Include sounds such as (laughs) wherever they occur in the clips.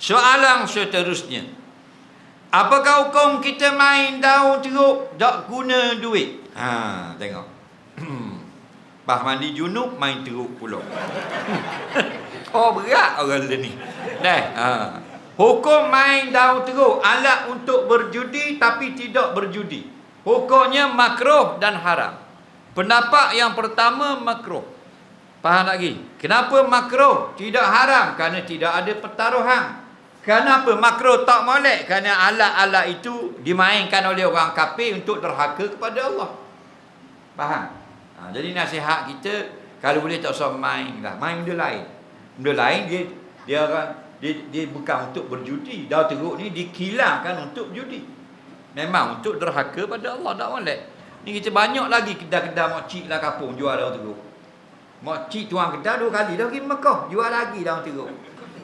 Soalan seterusnya. Apakah hukum kita main daun teruk tak guna duit? Ha, tengok. (clears throat) Bah mandi junub main teruk pula. (laughs) oh berat orang ni. Dah. Ha. Hukum main daun teruk alat untuk berjudi tapi tidak berjudi. Hukumnya makruh dan haram. Pendapat yang pertama makruh. Faham lagi? Kenapa makruh? Tidak haram kerana tidak ada pertaruhan. Kenapa makruh tak molek? Kerana alat-alat itu dimainkan oleh orang kafir untuk derhaka kepada Allah. Faham? Ha, jadi nasihat kita kalau boleh tak usah main lah. Main benda lain. Benda lain dia dia orang dia, dia bukan untuk berjudi. Dah teruk ni dikilarkan untuk judi. Memang untuk derhaka pada Allah tak molek. Ni kita banyak lagi kedai-kedai makcik lah kapung jual daun teruk. Makcik tuan kedai dua kali dah pergi Mekah jual lagi daun teruk.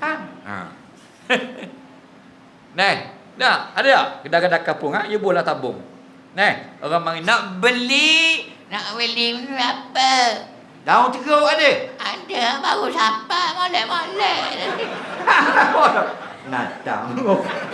Ha? Ha. (laughs) Neh, dah ada tak kedai-kedai kapung ha? Ya bola tabung. Neh, orang mari nak beli Nak beli berapa? daun teruk ada. Ada baru siapa molek-molek. (laughs) Natang.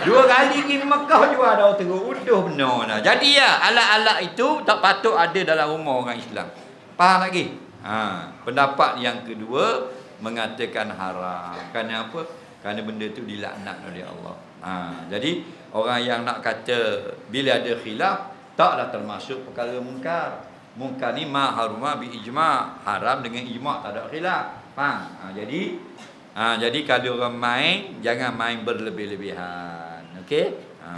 Dua kali pergi Mekah jual daun teruk. Uduh benar lah. Jadi ya, alat-alat itu tak patut ada dalam rumah orang Islam. Faham lagi? Ha, pendapat yang kedua mengatakan haram. Kerana apa? Kerana benda itu dilaknat oleh Allah. Ha, jadi orang yang nak kata bila ada khilaf taklah termasuk perkara mungkar. Mungkar ni ma haruma bi ijma, haram dengan ijma tak ada khilaf. Faham? Ha, jadi ha, jadi kalau orang main jangan main berlebih-lebihan. Okey? Ha.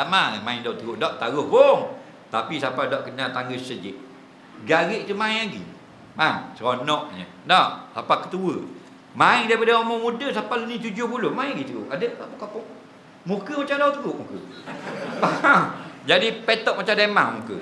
Ramai main dok teruk dok taruh pun. Tapi siapa dok kena tangga sejik. Garik tu main lagi. Faham? Seronoknya. Tak? Apa ketua. Main daripada umur muda sampai ni 70. Main gitu. Ada apa kapok? Muka macam dah teruk muka. Faham? (laughs) Jadi petok macam demam muka.